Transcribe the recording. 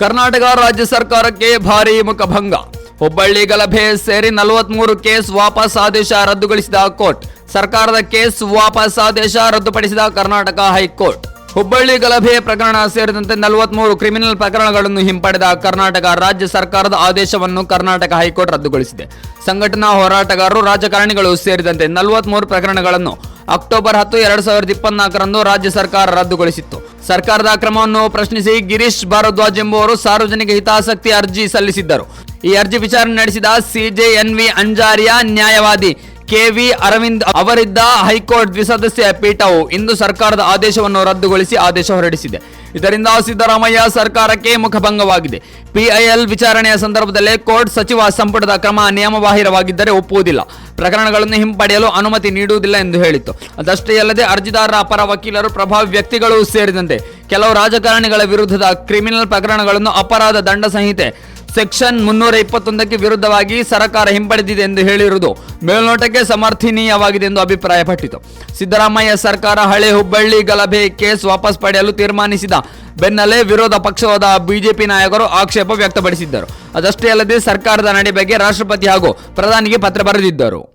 ಕರ್ನಾಟಕ ರಾಜ್ಯ ಸರ್ಕಾರಕ್ಕೆ ಭಾರಿ ಮುಖಭಂಗ. ಹುಬ್ಬಳ್ಳಿ ಗಲಭೆ ಸೇರಿ ನಲವತ್ಮೂರು ಕೇಸ್ ವಾಪಸ್ ಆದೇಶ ರದ್ದುಗೊಳಿಸಿದ ಕೋರ್ಟ್. ಸರ್ಕಾರದ ಕೇಸ್ ವಾಪಸ್ ಆದೇಶ ರದ್ದುಪಡಿಸಿದ ಕರ್ನಾಟಕ ಹೈಕೋರ್ಟ್. ಹುಬ್ಬಳ್ಳಿ ಗಲಭೆ ಪ್ರಕರಣ ಸೇರಿದಂತೆ ನಲವತ್ಮೂರು ಕ್ರಿಮಿನಲ್ ಪ್ರಕರಣಗಳನ್ನು ಹಿಂಪಡೆದ ಕರ್ನಾಟಕ ರಾಜ್ಯ ಸರ್ಕಾರದ ಆದೇಶವನ್ನು ಕರ್ನಾಟಕ ಹೈಕೋರ್ಟ್ ರದ್ದುಗೊಳಿಸಿದೆ. ಸಂಘಟನಾ ಹೋರಾಟಗಾರರು ರಾಜಕಾರಣಿಗಳು ಸೇರಿದಂತೆ ನಲವತ್ಮೂರು ಪ್ರಕರಣಗಳನ್ನು ಅಕ್ಟೋಬರ್ ಹತ್ತು, ಎರಡ್ ಸಾವಿರದ ಇಪ್ಪತ್ನಾಲ್ಕರಂದು ರಾಜ್ಯ ಸರ್ಕಾರ ರದ್ದುಗೊಳಿಸಿತ್ತು. ಸರ್ಕಾರದ ಕ್ರಮವನ್ನು ಪ್ರಶ್ನಿಸಿ ಗಿರೀಶ್ ಭಾರದ್ವಾಜ್ ಎಂಬುವರು ಸಾರ್ವಜನಿಕ ಹಿತಾಸಕ್ತಿ ಅರ್ಜಿ ಸಲ್ಲಿಸಿದ್ದರು. ಈ ಅರ್ಜಿ ವಿಚಾರಣೆ ನಡೆಸಿದ ಸಿಜೆಎನ್ವಿ ಅಂಜಾರಿಯಾ ನ್ಯಾಯವಾದಿ ಕೆವಿ ಅರವಿಂದ್ ಅವರಿದ್ದ ಹೈಕೋರ್ಟ್ ದ್ವಿಸದಸ್ಯ ಪೀಠವು ಇಂದು ಸರ್ಕಾರದ ಆದೇಶವನ್ನು ರದ್ದುಗೊಳಿಸಿ ಆದೇಶ ಹೊರಡಿಸಿದೆ. ಇದರಿಂದ ಸಿದ್ದರಾಮಯ್ಯ ಸರ್ಕಾರಕ್ಕೆ ಮುಖಭಂಗವಾಗಿದೆ. ಪಿಐಎಲ್ ವಿಚಾರಣೆಯ ಸಂದರ್ಭದಲ್ಲೇ ಕೋರ್ಟ್ ಸಚಿವ ಸಂಪುಟದ ಕ್ರಮ ನಿಯಮಬಾಹಿರವಾಗಿದ್ದರೆ ಒಪ್ಪುವುದಿಲ್ಲ. ಪ್ರಕರಣಗಳನ್ನು ಹಿಂಪಡೆಯಲು ಅನುಮತಿ ನೀಡುವುದಿಲ್ಲ ಎಂದು ಹೇಳಿತ್ತು. ಅದಷ್ಟೇ ಅಲ್ಲದೆ ಅರ್ಜಿದಾರರ ಪರ ವಕೀಲರು, ಪ್ರಭಾವಿ ವ್ಯಕ್ತಿಗಳು ಸೇರಿದಂತೆ ಕೆಲವು ರಾಜಕಾರಣಿಗಳ ವಿರುದ್ಧದ ಕ್ರಿಮಿನಲ್ ಪ್ರಕರಣಗಳನ್ನು ಅಪರಾಧ ದಂಡ ಸಂಹಿತೆ ಸೆಕ್ಷನ್ ಮುನ್ನೂರ ಇಪ್ಪತ್ತೊಂದಕ್ಕೆ ವಿರುದ್ಧವಾಗಿ ಸರ್ಕಾರ ಹಿಂಪಡೆದಿದೆ ಎಂದು ಹೇಳಿರುವುದು ಮೇಲ್ನೋಟಕ್ಕೆ ಸಮರ್ಥನೀಯವಾಗಿದೆ ಎಂದು ಅಭಿಪ್ರಾಯಪಟ್ಟಿತು. ಸಿದ್ದರಾಮಯ್ಯ ಸರ್ಕಾರ ಹಳೆ ಹುಬ್ಬಳ್ಳಿ ಗಲಭೆ ಕೇಸ್ ವಾಪಸ್ ಪಡೆಯಲು ತೀರ್ಮಾನಿಸಿದ ಬೆನ್ನಲ್ಲೇ ವಿರೋಧ ಪಕ್ಷವಾದ ಬಿಜೆಪಿ ನಾಯಕರು ಆಕ್ಷೇಪ ವ್ಯಕ್ತಪಡಿಸಿದ್ದರು. ಅದಷ್ಟೇ ಅಲ್ಲದೆ ಸರ್ಕಾರದ ನಡೆ ಬಗ್ಗೆ ರಾಷ್ಟ್ರಪತಿ ಹಾಗೂ ಪ್ರಧಾನಿಗೆ ಪತ್ರ ಬರೆದಿದ್ದರು.